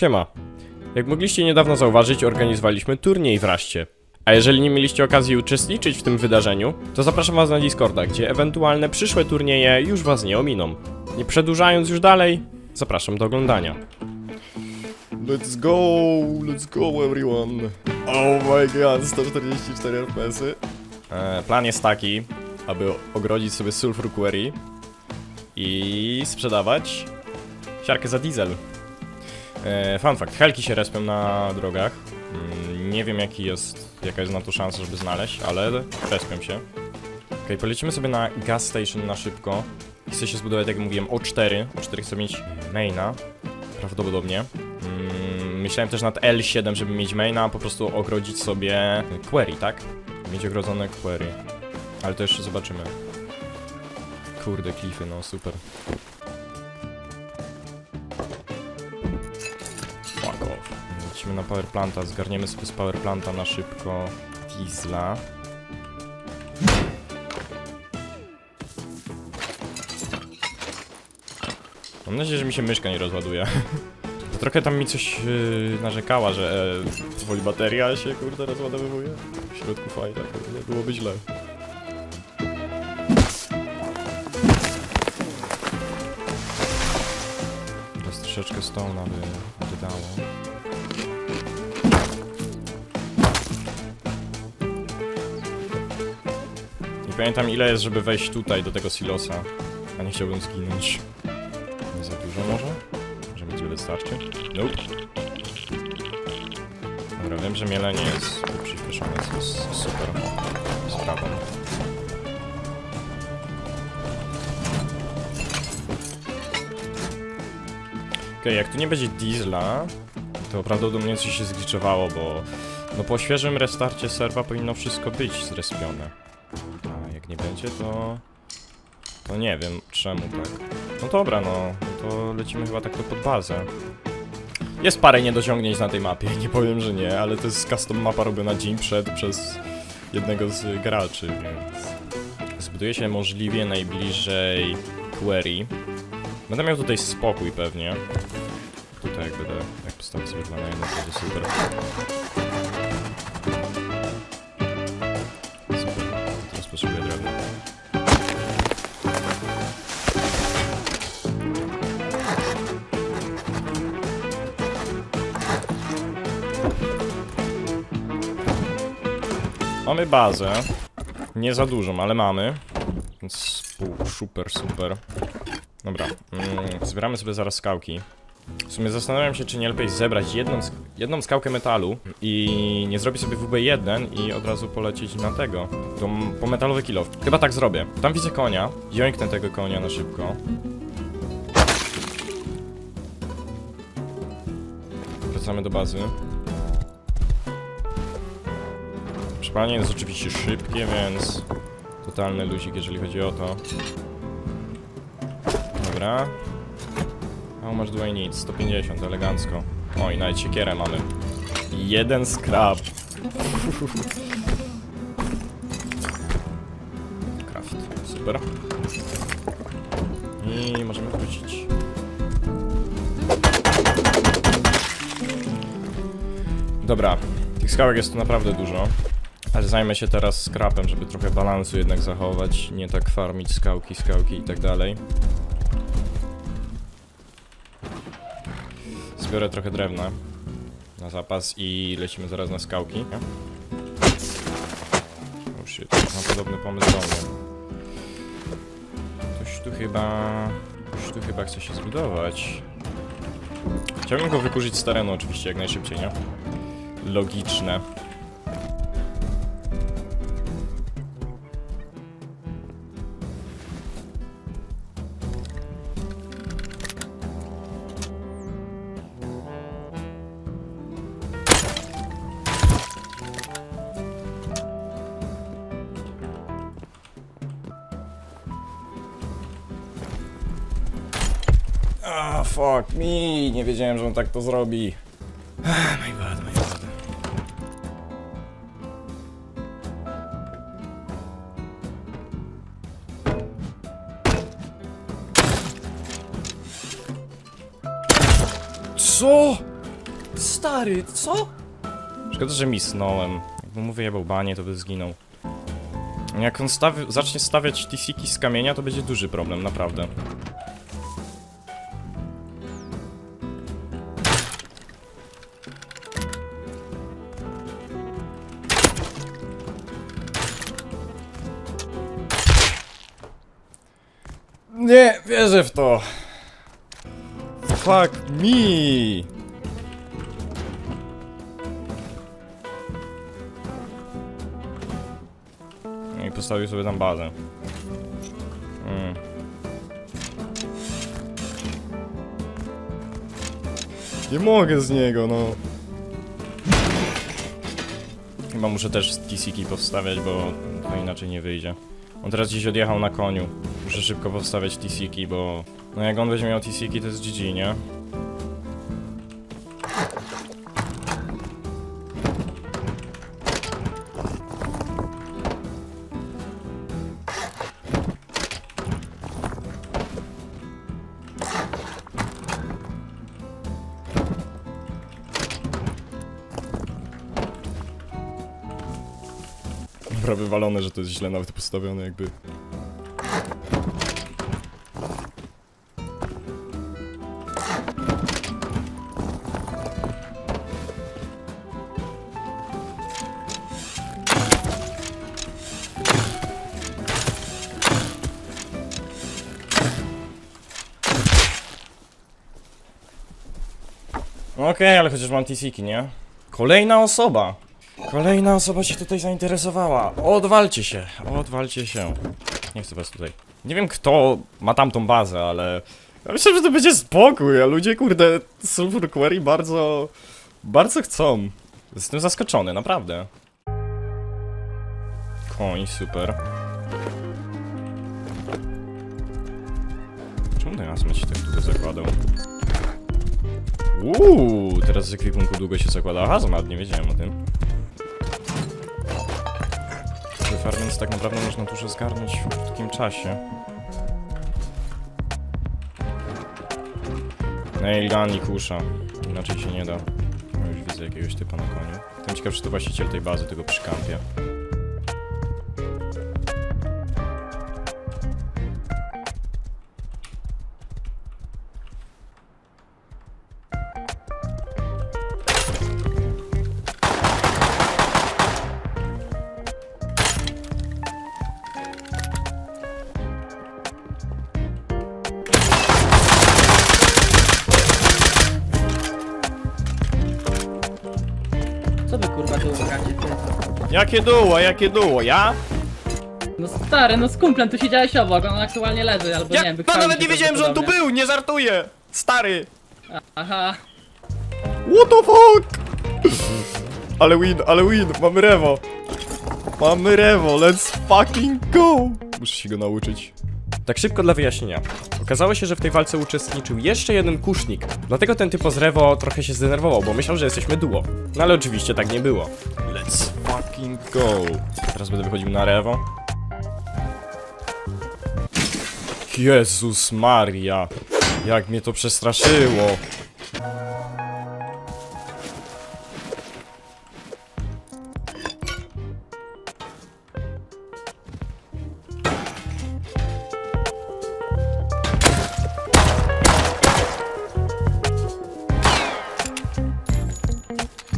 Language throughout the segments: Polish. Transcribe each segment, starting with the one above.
Siema. Jak mogliście niedawno zauważyć, organizowaliśmy turniej w Raście. A jeżeli nie mieliście okazji uczestniczyć w tym wydarzeniu, to zapraszam was na Discorda, gdzie ewentualne przyszłe turnieje już was nie ominą. Nie przedłużając już dalej, zapraszam do oglądania. Let's go, let's go everyone. Oh my god, 144 FPS-y. E, plan jest taki, aby ogrodzić sobie Sulfur Quarry i sprzedawać siarkę za diesel. E, fun fact, helki się respią na drogach. Mm, nie wiem jaki jest, jaka jest na to szansa, żeby znaleźć, ale respią się. Okej, polecimy sobie na gas station na szybko. Chcę się zbudować, jak mówiłem, O4. O4 chcę mieć maina, prawdopodobnie. Mm, myślałem też nad L7, żeby mieć maina, po prostu ogrodzić sobie query, tak? Mieć ogrodzone query. Ale to jeszcze zobaczymy. Kurde, klify, no super. Lecimy na power planta, zgarniemy sobie z power planta na szybko diesla. Mam nadzieję, że mi się myszka nie rozładuje. Bo Trochę tam mi coś yy, narzekała, że e, powoli bateria się kurde rozładowuje. W środku fajna, kurde, byłoby źle. Teraz troszeczkę stone'a by dodało. Pamiętam ile jest, żeby wejść tutaj do tego silosa. A nie chciałbym zginąć. Nie za dużo może? Może mi wystarczy? Nope. Dobra, wiem, że mielenie jest przyspieszone, co jest super sprawą. Okej, jak tu nie będzie diesla, to prawdopodobnie coś się zgliczowało, bo no po świeżym restarcie serwa powinno wszystko być zrespione. Nie będzie, to... To nie wiem czemu tak. No dobra, no, no to lecimy chyba tak to pod bazę. Jest parę niedociągnięć na tej mapie, nie powiem, że nie, ale to jest custom mapa robiona dzień przed przez jednego z graczy, więc... Zbuduję się możliwie najbliżej query. Będę miał tutaj spokój pewnie. Tutaj jak będę, jak postawię sobie dla najmniej, to będzie. Super, Mamy bazę. Nie za dużą, ale mamy. Więc super, super. Dobra, mm, zbieramy sobie zaraz skałki. W sumie zastanawiam się, czy nie lepiej zebrać jedną, jedną skałkę metalu i nie zrobić sobie WB1 i od razu polecieć na tego, do, po metalowy kilof. Chyba tak zrobię. Tam widzę konia, jońknę tego konia na szybko. Wracamy do bazy. Przepalanie jest oczywiście szybkie, więc totalny luzik, jeżeli chodzi o to. Dobra. Much do I need? 150, elegancko. Oj, nawet siekierę mamy. Jeden scrap. Craft. Super. I możemy wrócić. Dobra, tych skałek jest tu naprawdę dużo. Zajmę się teraz scrapem, żeby trochę balansu jednak zachować, nie tak farmić skałki, skałki i tak dalej. Zbiorę trochę drewna na zapas i lecimy zaraz na skałki. Oh shit, mam podobny pomysł do mnie. Ktoś tu chyba... Ktoś tu chyba chce się zbudować. Chciałbym go wykurzyć z terenu oczywiście jak najszybciej, nie? Logiczne. Fuck me, nie wiedziałem, że on tak to zrobi. My my. Co? Stary, co? Szkoda, że misnąłem. Jakby mu wyjebał banie, to by zginął. Jak on stawi zacznie stawiać TCki z kamienia, to będzie duży problem, naprawdę. Nie, wierzę w to. Fuck me. No i postawił sobie tam bazę. Mm. Nie mogę z niego, no. Chyba muszę też TCK powstawiać, bo to inaczej nie wyjdzie. On teraz gdzieś odjechał na koniu. Muszę szybko powstawiać TCK, bo... No jak on będzie miał TCK, to jest GG, nie? Dobra, wywalone, że to jest źle nawet postawione, jakby. Okej, ale chociaż mam TCK, nie? Kolejna osoba! Kolejna osoba się tutaj zainteresowała. Odwalcie się, odwalcie się. Nie chcę was tutaj. Nie wiem kto ma tamtą bazę, ale... Ja myślę, że to będzie spokój, a ludzie, kurde, Sulfur Query bardzo... Bardzo chcą. Jestem zaskoczony, naprawdę. Koń, super. Czemu ten asmet się tak długo zakładał? Uuu, teraz z ekwipunku długo się zakłada hazmat, nie wiedziałem o tym. Farming tak naprawdę można dużo zgarnąć w krótkim czasie. Nailgun i kusza. Inaczej się nie da. No już widzę jakiegoś typa na koniu. Jestem ciekaw, czy to właściciel tej bazy tego przykampia. Jakie duło, jakie duło, ja? No stary, no z kumplem tu siedziałeś obok, on aktualnie leży, albo nie wiem, wykrwawił nawet się nie wiedziałem, że on tu prawdopodobnie. był, nie żartuję! Stary! Aha, What the fuck? Ale win, ale win, mamy rewo. Mamy rewo, let's fucking go! Muszę się go nauczyć. Tak szybko dla wyjaśnienia. Okazało się, że w tej walce uczestniczył jeszcze jeden kusznik. Dlatego ten typo z Rewo trochę się zdenerwował, bo myślał, że jesteśmy duo. No ale oczywiście tak nie było. Let's fucking go. Teraz będę wychodził na Rewo. Jezus Maria. Jak mnie to przestraszyło.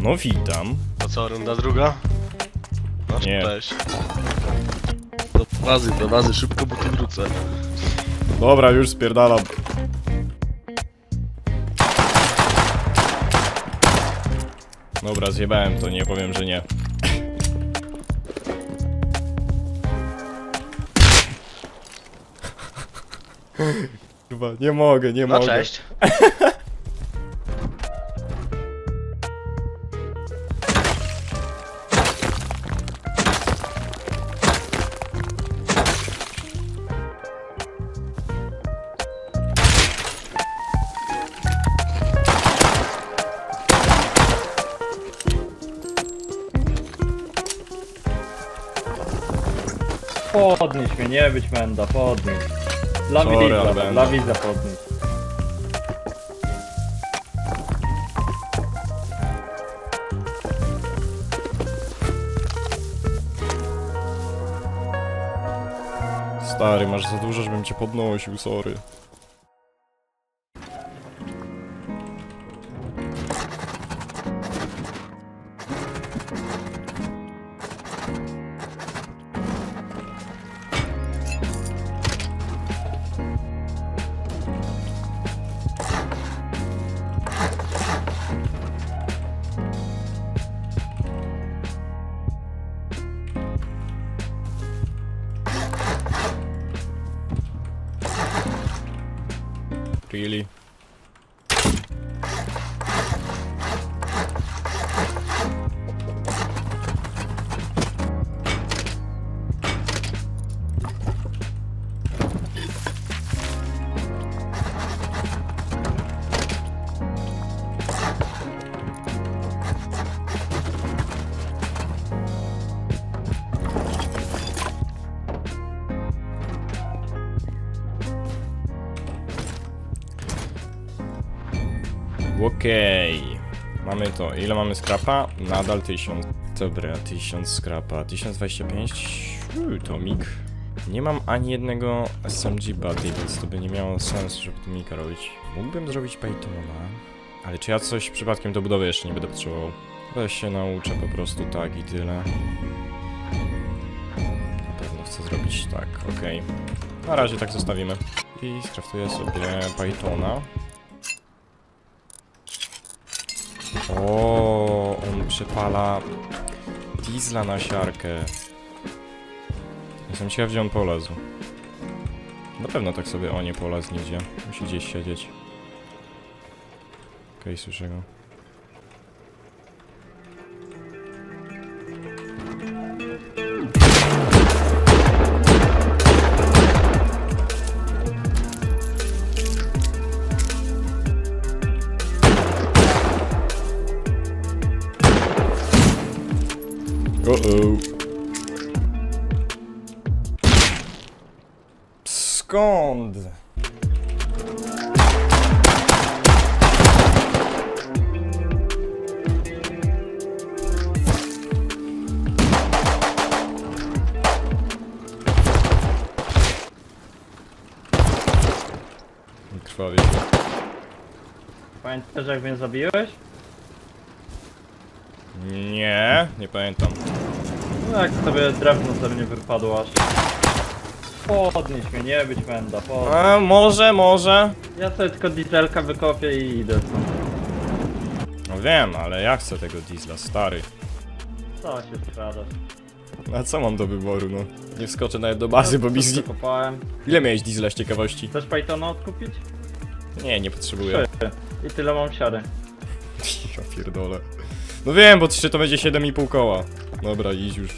No witam. To co, runda druga? No, Nie. cześć. Do bazy, do bazy, szybko, bo tu wrócę. Dobra, już spierdalam. Dobra, zjebałem to, nie powiem, że nie. Chyba, nie mogę, nie No mogę. cześć. Podnieś mnie, nie być menda, podnieś. Dla Sorry, widza, widza podnieś. Stary, masz za dużo, żebym cię podnosił, sorry. To. Ile mamy skrapa? Nadal 1000. Dobra, 1000 skrapa. 1025. Uuu, tomik. Nie mam ani jednego SMG buddy, więc to by nie miało sensu, żeby tomika robić. Mógłbym zrobić Pythona, ale czy ja coś przypadkiem do budowy jeszcze nie będę potrzebował? Chyba się nauczę po prostu tak i tyle. Na pewno chcę zrobić tak, okej. Na razie tak zostawimy. I skraftuję sobie Pythona. O, on przepala diesla na siarkę. Jestem ciekaw, gdzie on polazł. Na pewno tak sobie o nie polazł nigdzie. Musi gdzieś siedzieć. Okej, słyszę go. Pamiętasz jak mnie zabiłeś? Nie, nie pamiętam. No jak sobie drewno ze mnie wypadło aż. Podnieś mnie, nie być menda, podnieś. A, może, może. Ja sobie tylko dieselka wykopię i idę. No wiem, ale ja chcę tego diesla, stary. Co się sprzedasz? A co mam do wyboru, no? Nie wskoczę nawet do bazy, bo mi kopałem. Ile miałeś diesla z ciekawości? Chcesz Pythona odkupić? Nie, nie potrzebuję. I tyle mam siary. Ja pierdolę. No wiem, bo trzy to będzie 7,5 koła. Dobra, idź już.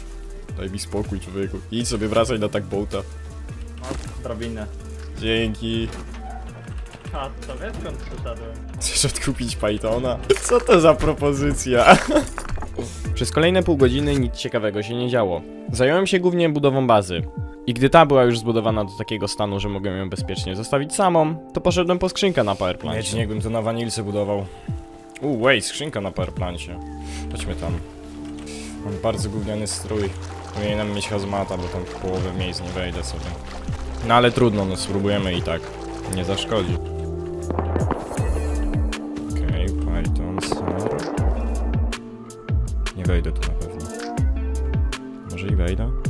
Daj mi spokój, człowieku. Idź sobie, wracaj na tak bołta. Masz drabinę. Dzięki. A, to wiesz skąd przyszedłem? Chcesz odkupić Pythona? Co to za propozycja? Przez kolejne pół godziny nic ciekawego się nie działo. Zająłem się głównie budową bazy. I gdy ta była już zbudowana do takiego stanu, że mogłem ją bezpiecznie zostawić samą, to poszedłem po skrzynkę na powerplancie. Nie, jakbym to na wanilce budował. Uuu, wait, skrzynka na powerplancie. Chodźmy tam. Mam bardzo gówniany strój. Powinienem mieć hazmata, bo tam w połowę miejsc nie wejdę sobie. No ale trudno, no spróbujemy i tak. Nie zaszkodzi. Okej, Python, SAR. Nie wejdę tu na pewno. Może i wejdę?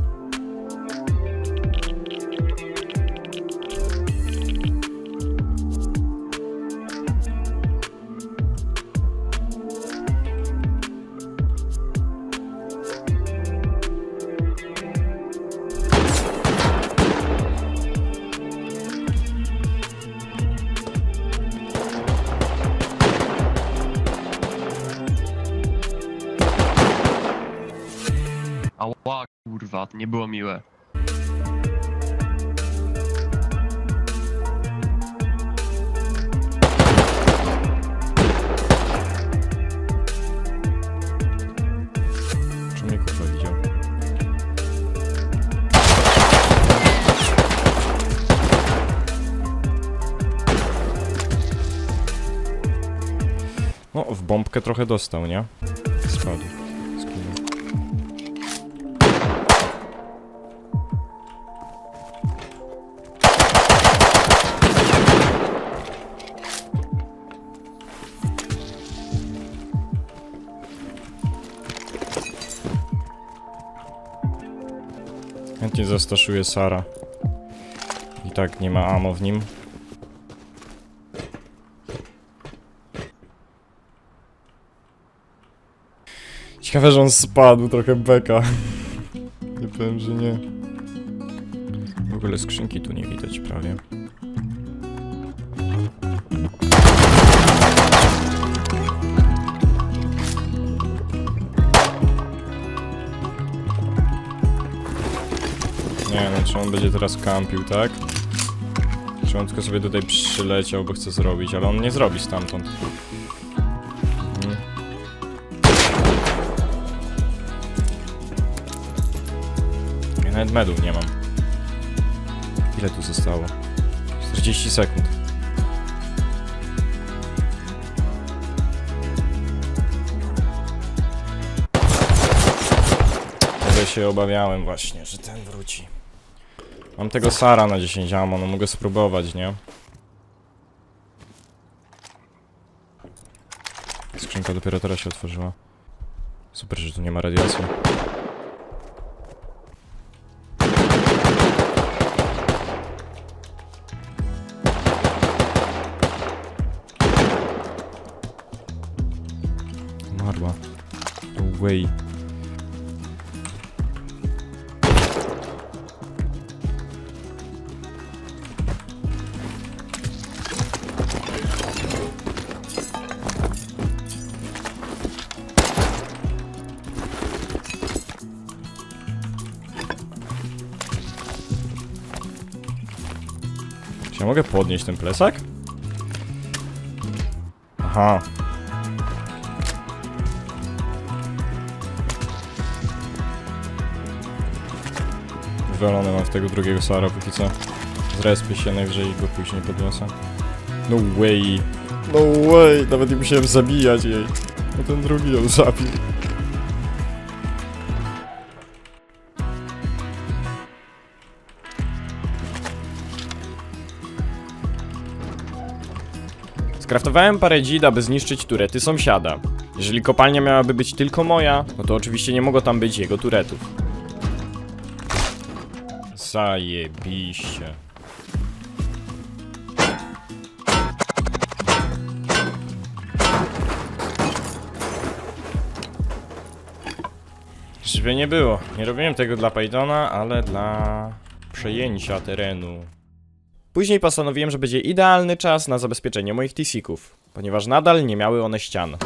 To nie było miłe. Czy mnie kurwa widział? No, w bombkę trochę dostał, nie? Chętnie zastaszuję Sara. I tak nie ma ammo w nim. Ciekawe, że on spadł, trochę beka. Nie powiem, że nie. W ogóle skrzynki tu nie widać prawie. Czy on będzie teraz kampił, tak? Czy on tylko sobie tutaj przyleciał, bo chce zrobić, ale on nie zrobi stamtąd. Mhm. Ja nawet medów nie mam. Ile tu zostało? 40 sekund. Się obawiałem właśnie, że ten wróci. Mam tego Sara na 10 ammo, no mogę spróbować, nie? Skrzynka dopiero teraz się otworzyła. Super, że tu nie ma radiacji. Mogę podnieść ten plecak? Aha. Wywalone mam w tego drugiego Sara póki co. Zrespię się najwyżej go później podniosę. No way. No way. Nawet nie musiałem zabijać jej. No ten drugi ją zabił. Skraftowałem parę dzid, aby zniszczyć turety sąsiada. Jeżeli kopalnia miałaby być tylko moja, no to oczywiście nie mogło tam być jego turetów. Zajebiście. Żeby nie było. Nie robiłem tego dla Pythona, ale dla przejęcia terenu. Później postanowiłem, że będzie idealny czas na zabezpieczenie moich TC-ków, ponieważ nadal nie miały one ścian.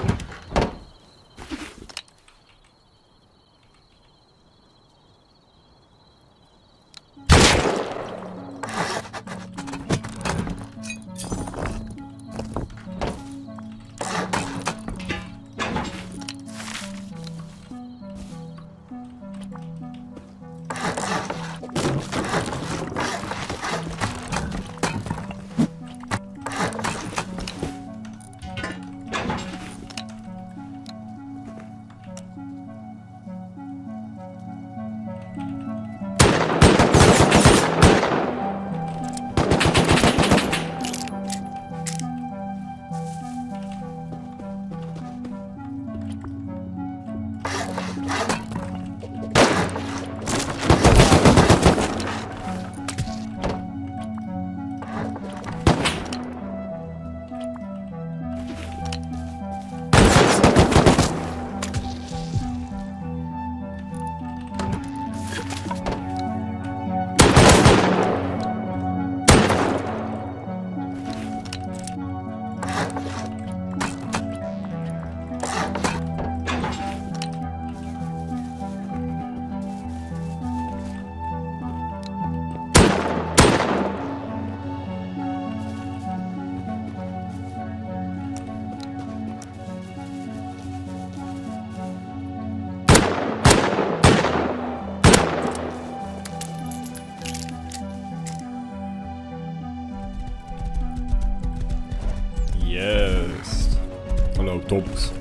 Ale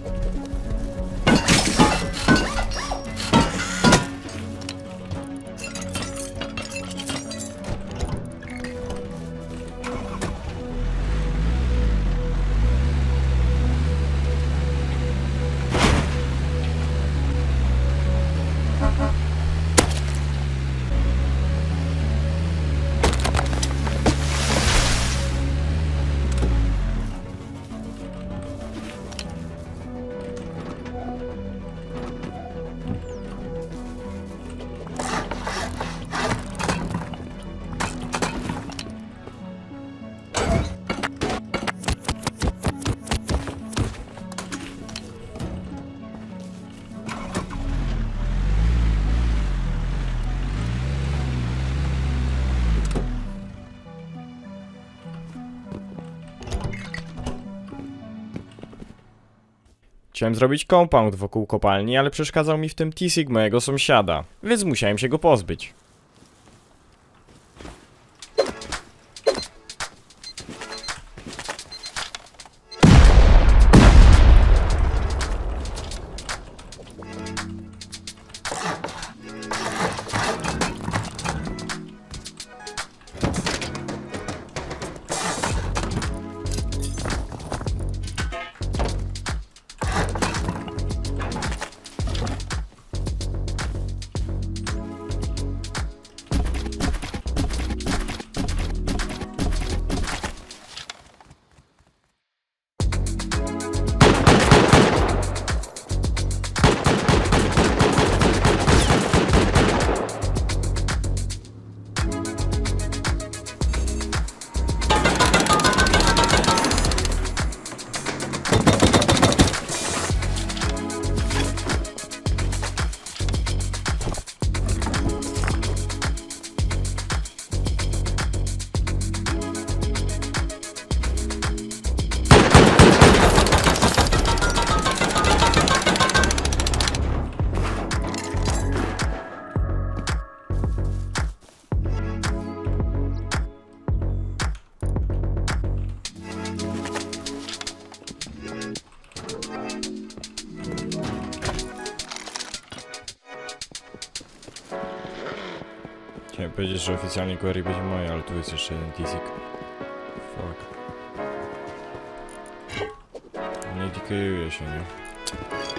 Chciałem zrobić compound wokół kopalni, ale przeszkadzał mi w tym T-Sig mojego sąsiada, więc musiałem się go pozbyć. Chciałem powiedzieć, że oficjalnie query będzie moje, ale tu jest jeszcze jeden T-Sig. Fuck. Nie DKuje się, nie?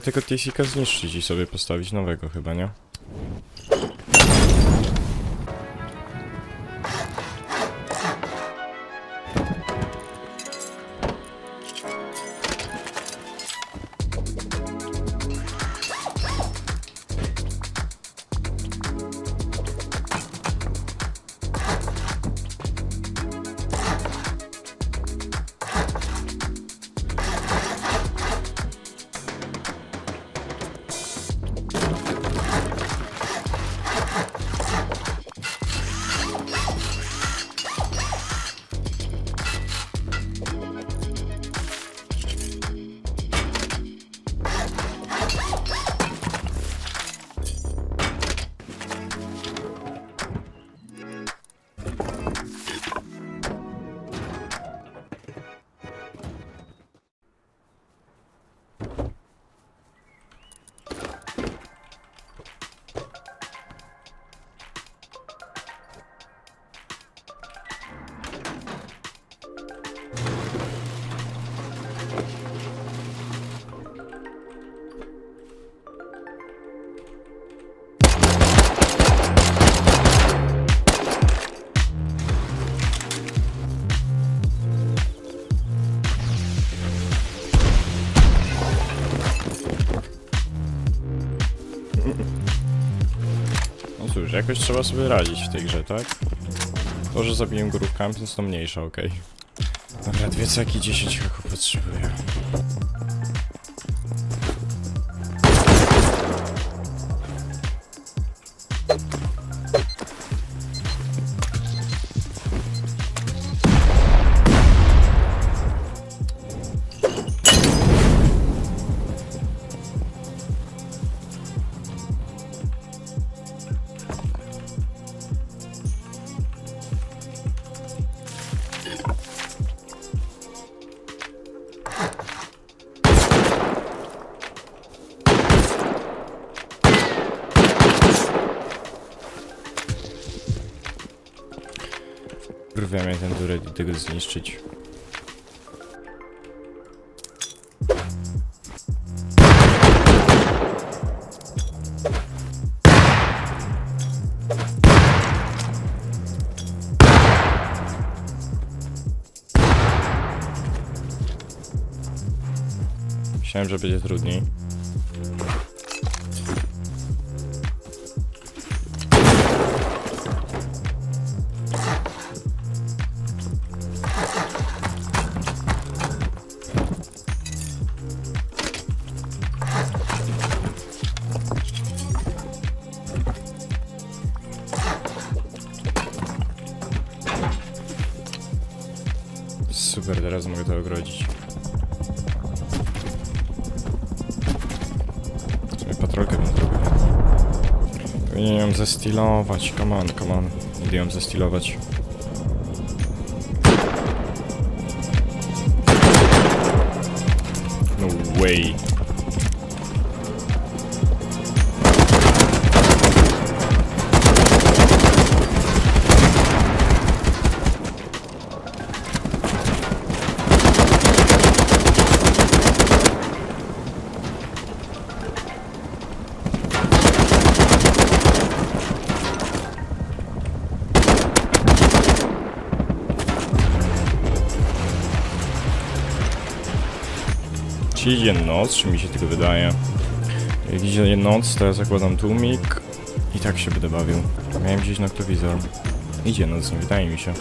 Tylko TCK zniszczyć i sobie postawić nowego chyba, nie? Cóż, jakoś trzeba sobie radzić w tej grze, tak? To, że zabiłem górów campus to mniejsza, okej. Dobra, dwie ceki, 10 haków tego zniszczyć. Myślałem, że będzie trudniej. Zestilować, come on, come on. Idę ją zestilować. No way. Idzie noc, czy mi się tylko wydaje? Jak idzie noc, ja zakładam tłumik i tak się będę bawił. Miałem gdzieś noktowizor. Idzie noc, nie wydaje mi się.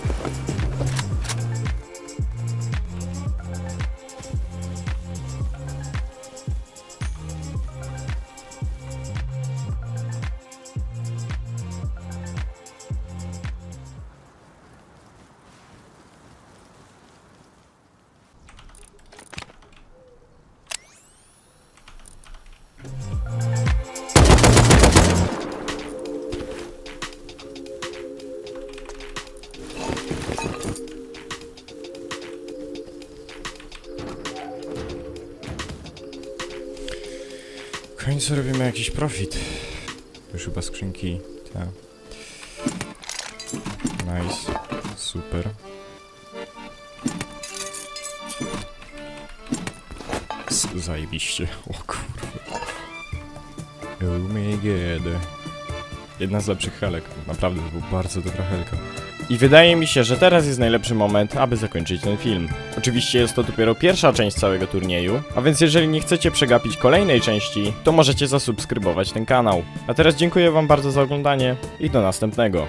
Końcu robimy jakiś profit. Już chyba skrzynki. Tak. Nice. Super. Z zajebiście. O kurwa. Oh my god. Jedna z lepszych helek. Naprawdę, to była bardzo dobra helka. I wydaje mi się, że teraz jest najlepszy moment, aby zakończyć ten film. Oczywiście jest to dopiero pierwsza część całego turnieju, a więc jeżeli nie chcecie przegapić kolejnej części, to możecie zasubskrybować ten kanał. A teraz dziękuję wam bardzo za oglądanie i do następnego.